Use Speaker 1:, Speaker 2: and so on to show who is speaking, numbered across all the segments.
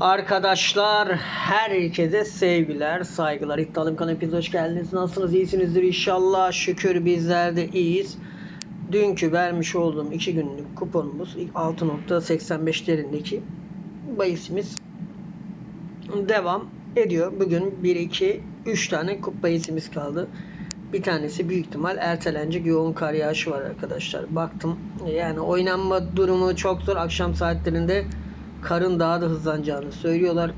Speaker 1: Arkadaşlar herkese sevgiler, saygılar. İddialım kanal hoş geldiniz. Nasılsınız? İyisinizdir inşallah. Şükür bizler de iyiyiz. Dünkü vermiş olduğum 2 günlük kuponumuz 6.85'lerindeki bahisimiz devam ediyor. Bugün 1 2 3 tane kup bahisimiz kaldı. Bir tanesi büyük ihtimal ertelenecek yoğun kar yağışı var arkadaşlar. Baktım yani oynanma durumu çok zor. Akşam saatlerinde karın daha da hızlanacağını söylüyorlar.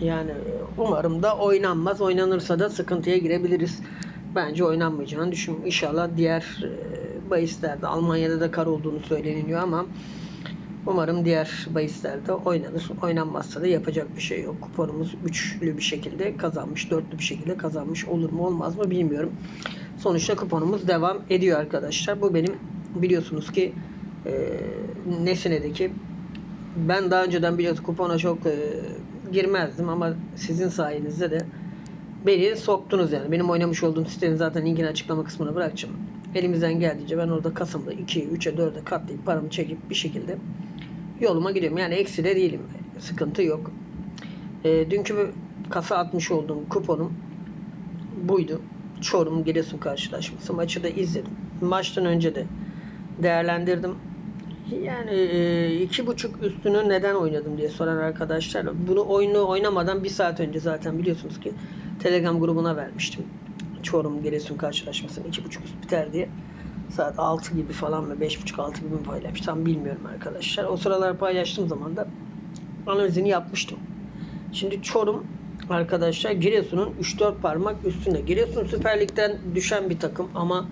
Speaker 1: Yani umarım da oynanmaz. Oynanırsa da sıkıntıya girebiliriz. Bence oynanmayacağını düşünüyorum. İnşallah diğer e, bahislerde Almanya'da da kar olduğunu söyleniyor ama umarım diğer bahislerde oynanır. Oynanmazsa da yapacak bir şey yok. Kuponumuz üçlü bir şekilde kazanmış, dörtlü bir şekilde kazanmış olur mu olmaz mı bilmiyorum. Sonuçta kuponumuz devam ediyor arkadaşlar. Bu benim biliyorsunuz ki e, Nesine'deki ben daha önceden biliyorsunuz kupona çok e, girmezdim ama sizin sayenizde de beni soktunuz yani. Benim oynamış olduğum sitenin zaten linkini açıklama kısmına bırakacağım. Elimizden geldiğince ben orada Kasım'da 2'ye, 3'e, 4'e katlayıp paramı çekip bir şekilde yoluma gidiyorum. Yani eksi de değilim. Sıkıntı yok. E, dünkü kasa atmış olduğum kuponum buydu. Çorum Giresun karşılaşması. Maçı da izledim. Maçtan önce de değerlendirdim. Yani iki buçuk üstünü neden oynadım diye soran arkadaşlar. Bunu oyunu oynamadan bir saat önce zaten biliyorsunuz ki Telegram grubuna vermiştim. Çorum Giresun karşılaşmasını iki buçuk üst biter diye. Saat 6 gibi falan buçuk altı gibi mi paylaşmış tam bilmiyorum arkadaşlar. O sıralar paylaştığım zaman da analizini yapmıştım. Şimdi Çorum arkadaşlar Giresun'un 3-4 parmak üstünde. Giresun Süper Lig'den düşen bir takım ama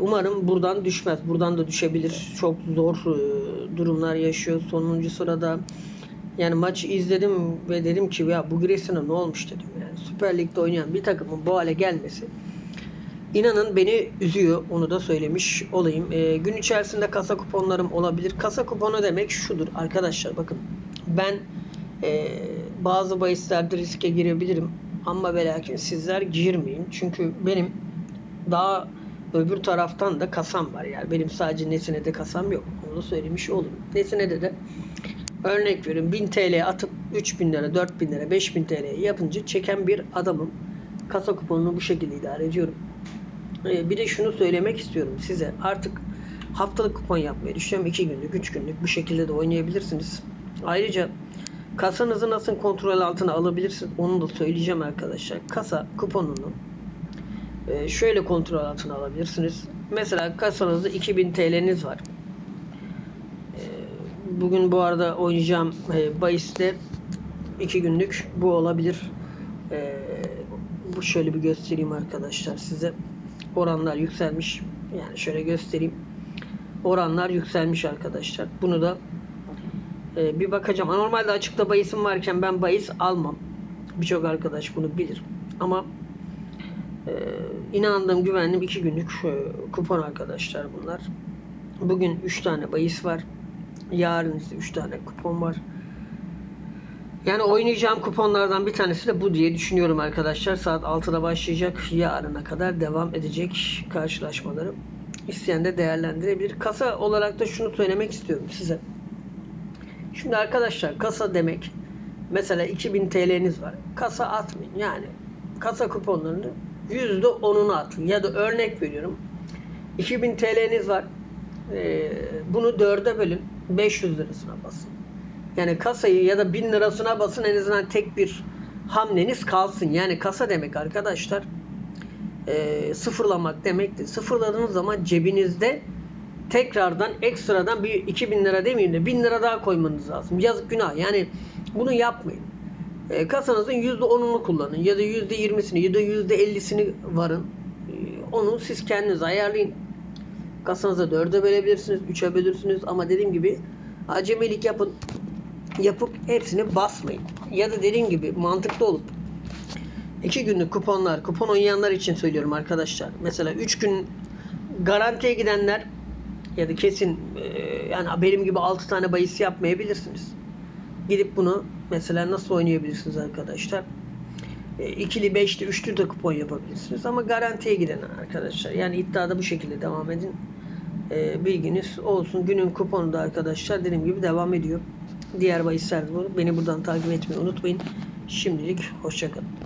Speaker 1: umarım buradan düşmez. Buradan da düşebilir. Çok zor e, durumlar yaşıyor. Sonuncu sırada yani maçı izledim ve dedim ki ya bu Giresun'a ne olmuş dedim. Yani Süper Lig'de oynayan bir takımın bu hale gelmesi inanın beni üzüyor. Onu da söylemiş olayım. E, gün içerisinde kasa kuponlarım olabilir. Kasa kuponu demek şudur arkadaşlar bakın. Ben e, bazı bahislerde riske girebilirim. Ama ve lakin sizler girmeyin. Çünkü benim daha öbür taraftan da kasam var yani. Benim sadece Nesine'de kasam yok. Onu söylemiş olayım. Nesine'de de örnek veriyorum 1000 TL atıp 3000 lira, 4000 lira, 5000 TL yapınca çeken bir adamım. Kasa kuponunu bu şekilde idare ediyorum. Ee, bir de şunu söylemek istiyorum size. Artık haftalık kupon yapmayı düşünüyorum. 2 günlük, 3 günlük bu şekilde de oynayabilirsiniz. Ayrıca kasanızı nasıl kontrol altına alabilirsiniz onu da söyleyeceğim arkadaşlar. Kasa kuponunu ee, şöyle kontrol altına alabilirsiniz. Mesela kasanızda 2000 TL'niz var. Ee, bugün bu arada oynayacağım e, bahiste 2 günlük bu olabilir. Ee, bu şöyle bir göstereyim arkadaşlar size. Oranlar yükselmiş. Yani şöyle göstereyim. Oranlar yükselmiş arkadaşlar. Bunu da e, bir bakacağım. Normalde açıkta bahisim varken ben bahis almam. Birçok arkadaş bunu bilir. Ama ee, inandığım güvendim iki günlük kupon arkadaşlar bunlar. Bugün 3 tane bahis var. Yarın ise 3 tane kupon var. Yani oynayacağım kuponlardan bir tanesi de bu diye düşünüyorum arkadaşlar. Saat 6'da başlayacak. Yarına kadar devam edecek karşılaşmaları. İsteyen de değerlendirebilir. Kasa olarak da şunu söylemek istiyorum size. Şimdi arkadaşlar kasa demek mesela 2000 TL'niz var. Kasa atmayın. Yani kasa kuponlarını %10'unu atın. Ya da örnek veriyorum. 2000 TL'niz var. Ee, bunu 4'e bölün. 500 lirasına basın. Yani kasayı ya da 1000 lirasına basın en azından tek bir hamleniz kalsın. Yani kasa demek arkadaşlar e, sıfırlamak demektir. Sıfırladığınız zaman cebinizde tekrardan ekstradan bir 2000 lira demeyeyim de 1000 lira daha koymanız lazım. Yazık günah. Yani bunu yapmayın. E, kasanızın %10'unu kullanın ya da %20'sini ya da %50'sini varın. E, onu siz kendiniz ayarlayın. Kasanıza 4'e bölebilirsiniz, 3'e bölürsünüz ama dediğim gibi acemilik yapın. Yapıp hepsini basmayın. Ya da dediğim gibi mantıklı olup 2 günlük kuponlar, kupon oynayanlar için söylüyorum arkadaşlar. Mesela 3 gün garantiye gidenler ya da kesin e, yani benim gibi 6 tane bahis yapmayabilirsiniz. Gidip bunu mesela nasıl oynayabilirsiniz arkadaşlar? E, ikili, beşli, üçlü de kupon yapabilirsiniz. Ama garantiye giden arkadaşlar. Yani iddiada bu şekilde devam edin. E, bilginiz olsun. Günün kuponu da arkadaşlar dediğim gibi devam ediyor. Diğer bahislerde bu. Beni buradan takip etmeyi unutmayın. Şimdilik hoşçakalın.